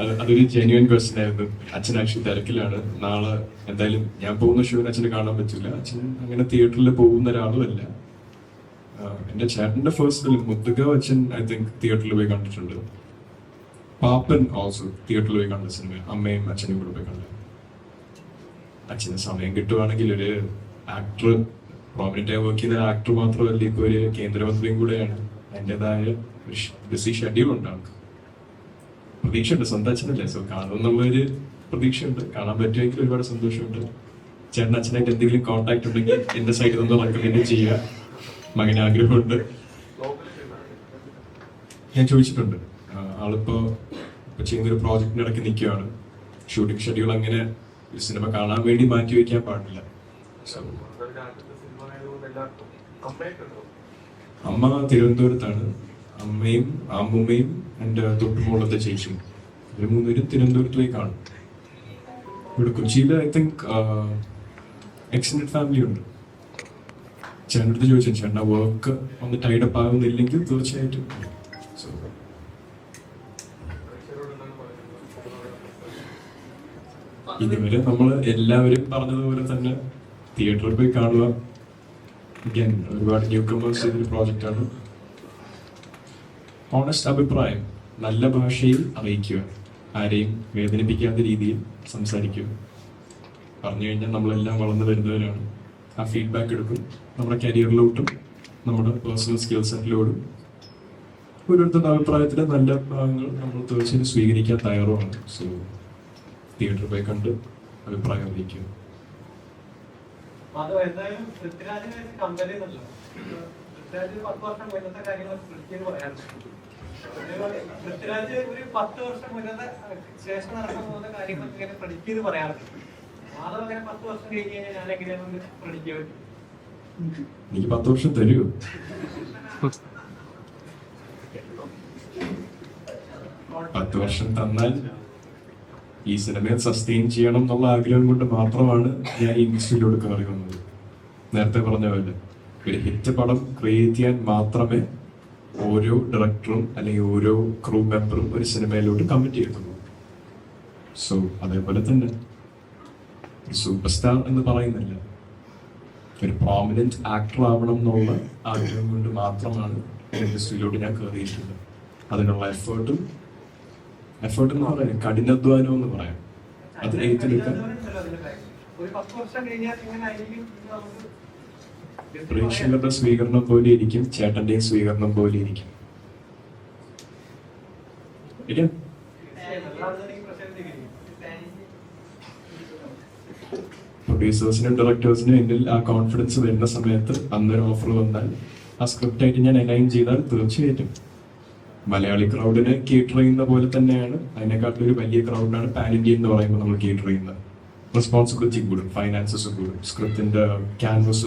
അത് അതൊരു genuine question ആയിരുന്നു. അച്ഛൻ ആക്ച്വലി തിരക്കിലാണ്. നാളെ എന്തായാലും ഞാൻ പോകുന്ന ഷോന് അച്ഛനെ കാണാൻ പറ്റില്ല. അച്ഛൻ അങ്ങനെ തിയേറ്ററിൽ പോകുന്ന ഒരാളുമല്ല എന്റെ ചേട്ടന്റെ ഫസ്റ്റ് ഫിലിം മുത്തുക അച്ഛൻ ഐ തിങ്ക് തിയേറ്ററിൽ പോയി കണ്ടിട്ടുണ്ട്. പാപ്പൻ ഓൾസോ തിയേറ്ററിൽ പോയി കണ്ട സിനിമ അമ്മയും അച്ഛനും കൂടെ പോയി കണ്ടു. അച്ഛന് സമയം കിട്ടുവാണെങ്കിൽ ഒരു ആക്ടർ പ്രോമിനന്റ് വർക്ക് ചെയ്ത ആക്ടർ മാത്രമല്ല ഇപ്പൊ ഒരു കേന്ദ്രമന്ത്രിയും കൂടെയാണ്. അതിന്റെതായ ബിസി ഷെഡ്യൂൾ ഉണ്ട് ആൾക്ക് പ്രതീക്ഷയുണ്ട് സ്വന്തം അച്ഛനല്ലേ? സോ പ്രതീക്ഷ ഉണ്ട് കാണാൻ പറ്റുമെങ്കിൽ ഒരുപാട് സന്തോഷമുണ്ട്. ചേട്ടൻ അച്ഛനായിട്ട് എന്തെങ്കിലും കോൺടാക്ട് ഉണ്ടെങ്കിൽ എന്റെ സൈഡിൽ നിന്ന് റെക്കമെൻഡ് ചെയ്യുക. മകന് ആഗ്രഹമുണ്ട്. ഞാൻ ചോദിച്ചിട്ടുണ്ട്. ആളിപ്പോ ചെയ്യുന്ന ചെയ്യുന്നൊരു ഇടയ്ക്ക് നിൽക്കുകയാണ്. ഷൂട്ടിംഗ് ഷെഡ്യൂൾ അങ്ങനെ സിനിമ കാണാൻ വേണ്ടി മാറ്റി വയ്ക്കാൻ പാടില്ല. സോ അമ്മ തിരുവനന്തപുരത്താണ്. അമ്മയും അമ്മുമ്മയും എന്റെ തൊട്ടുമുള്ളത്തെ ചേച്ചിയും. ഇവർ മൂന്നുപേരും കാണും. ഇവിടെ കൊച്ചിയിൽ ഐ തിങ്ക് എക്സ്റ്റൻഡ് ഫാമിലി ഉണ്ട്. ചേട്ടനടുത്ത് ചോദിച്ചു ചേട്ടൻ വർക്ക് ഒന്ന് ടൈഡപ്പ് ആകുന്നില്ലെങ്കിൽ തീർച്ചയായിട്ടും. ഇതുവരെ നമ്മൾ എല്ലാവരും പറഞ്ഞതുപോലെ തന്നെ തിയേറ്ററിൽ പോയി കാണുക. ഒരുപാട് ന്യൂ കമേഴ്സ് ചെയ്തൊരു പ്രോജക്റ്റാണ് ഓണസ്റ്റ് അഭിപ്രായം നല്ല ഭാഷയിൽ അറിയിക്കുക. ആരെയും വേദനിപ്പിക്കാത്ത രീതിയിൽ സംസാരിക്കുക. പറഞ്ഞു കഴിഞ്ഞാൽ നമ്മളെല്ലാം വളർന്നു വരുന്നവരാണ്. ആ ഫീഡ്ബാക്ക് എടുക്കും. നമ്മുടെ കരിയറിലോട്ടും നമ്മുടെ പേഴ്സണൽ സ്കിൽ സെറ്റിലോടും ഓരോരുത്തരുടെ അഭിപ്രായത്തിലെ നല്ല ഭാഗങ്ങൾ നമ്മൾ തീർച്ചയായും സ്വീകരിക്കാൻ തയ്യാറുമാണ്. സോ തിയേറ്ററിൽ പോയി കണ്ട് അഭിപ്രായം അറിയിക്കുക. പൃഥ്വിരാജ് ഒരു പത്ത് വർഷം മുന്നത്തെ ശേഷം നടക്കാൻ പോകുന്ന കാര്യങ്ങൾ ഇങ്ങനെ പറയാറുണ്ട്. അങ്ങനെ പത്ത് വർഷം കഴിഞ്ഞ് കഴിഞ്ഞാൽ ഞാൻ എങ്ങനെയാണ് പ്രഡിക്റ്റ് എനിക്ക് പത്ത് വർഷം തരുമോ പത്ത് വർഷം തന്നാൽ ഈ സിനിമയെ സസ്റ്റെയിൻ ചെയ്യണം എന്നുള്ള ആഗ്രഹം കൊണ്ട് മാത്രമാണ് ഞാൻ ഈ ഇൻഡസ്ട്രിയിലോട്ട് കയറി വന്നത്. നേരത്തെ പറഞ്ഞ പോലെ ഒരു ഹിറ്റ് പടം ക്രിയേറ്റ് ചെയ്യാൻ മാത്രമേ ഓരോ ഡയറക്ടറും അല്ലെങ്കിൽ ഓരോ ക്രൂ മെമ്പറും ഒരു സിനിമയിലോട്ട് കമ്മിറ്റ് ചെയ്തിട്ടുള്ളൂ സോ അതേപോലെ തന്നെ സൂപ്പർ സ്റ്റാർ എന്ന് പറയുന്നില്ല. ഒരു പ്രോമിനന്റ് ആക്ടർ ആവണം എന്നുള്ള ആഗ്രഹം കൊണ്ട് മാത്രമാണ് ഇൻഡസ്ട്രിയിലോട്ട് ഞാൻ കയറിയിട്ടുള്ളത്. അതിനുള്ള എഫേർട്ടും എഫേർട്ട് എന്ന് പറയാം കഠിനാധ്വാനം എന്ന് പറയാം. അത് ഏറ്റെടുക്കാൻ. പ്രേക്ഷകരുടെ സ്വീകരണം പോലെ ഇരിക്കും ചേട്ടന്റെയും സ്വീകരണം പോലെ ഇരിക്കും. ഇല്ലേ? പ്രൊഡ്യൂസേഴ്സിനും ഡയറക്ടേഴ്സിനും എന്നിൽ ആ കോൺഫിഡൻസ് വരുന്ന സമയത്ത് അന്നൊരു ഓഫർ വന്നാൽ ആ സ്ക്രിപ്റ്റ് ആയിട്ട് ഞാൻ അലൈൻ ചെയ്താൽ തീർച്ചയായിട്ടും. മലയാളി ക്രൗഡിന് കേറ്റർ ചെയ്യുന്ന പോലെ തന്നെയാണ്. അതിനെക്കാട്ടിൽ ഒരു വലിയ ക്രൗഡിനാണ് പാൻ ഇന്ത്യ എന്ന് പറയുമ്പോൾ നമ്മൾ കേറ്റർ ചെയ്യുന്നത്. റെസ്പോൺസിബിലിറ്റി കൂടും ഫൈനാൻസസ് കൂടും സ്ക്രിപ്റ്റിന്റെ ക്യാൻവസ്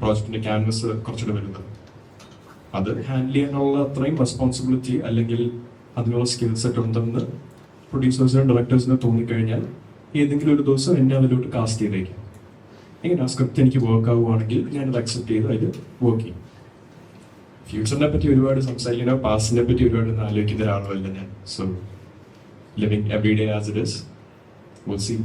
പ്രോജക്റ്റിന്റെ ക്യാൻവസ് കുറച്ചുകൂടെ വരുന്നത് അത് ഹാൻഡിൽ ചെയ്യാനുള്ള അത്രയും റെസ്പോൺസിബിലിറ്റി അല്ലെങ്കിൽ അതിനുള്ള സ്കിൽ സെറ്റ് ഉണ്ടെന്ന് പ്രൊഡ്യൂസേഴ്സിനും ഡയറക്ടേഴ്സിനും തോന്നിക്കഴിഞ്ഞാൽ ഏതെങ്കിലും ഒരു ദിവസം എന്നെ അതിലോട്ട് കാസ്റ്റ് ചെയ്തേക്കാം. എങ്ങനെ ആ സ്ക്രിപ്റ്റ് എനിക്ക് വർക്ക് ആവുകയാണെങ്കിൽ ഞാനത് അക്സെപ്റ്റ് ചെയ്ത് അതിൽ വർക്ക് ചെയ്യും. ഫ്യൂച്ചറിനെ പറ്റി ഒരുപാട് സംസാരിക്കുന്ന. പാസ്റ്റിനെ പറ്റി ഒരുപാട് ആലോചിക്കുന്ന ഒരാളുമല്ല ഞാൻ. So living every day as it is see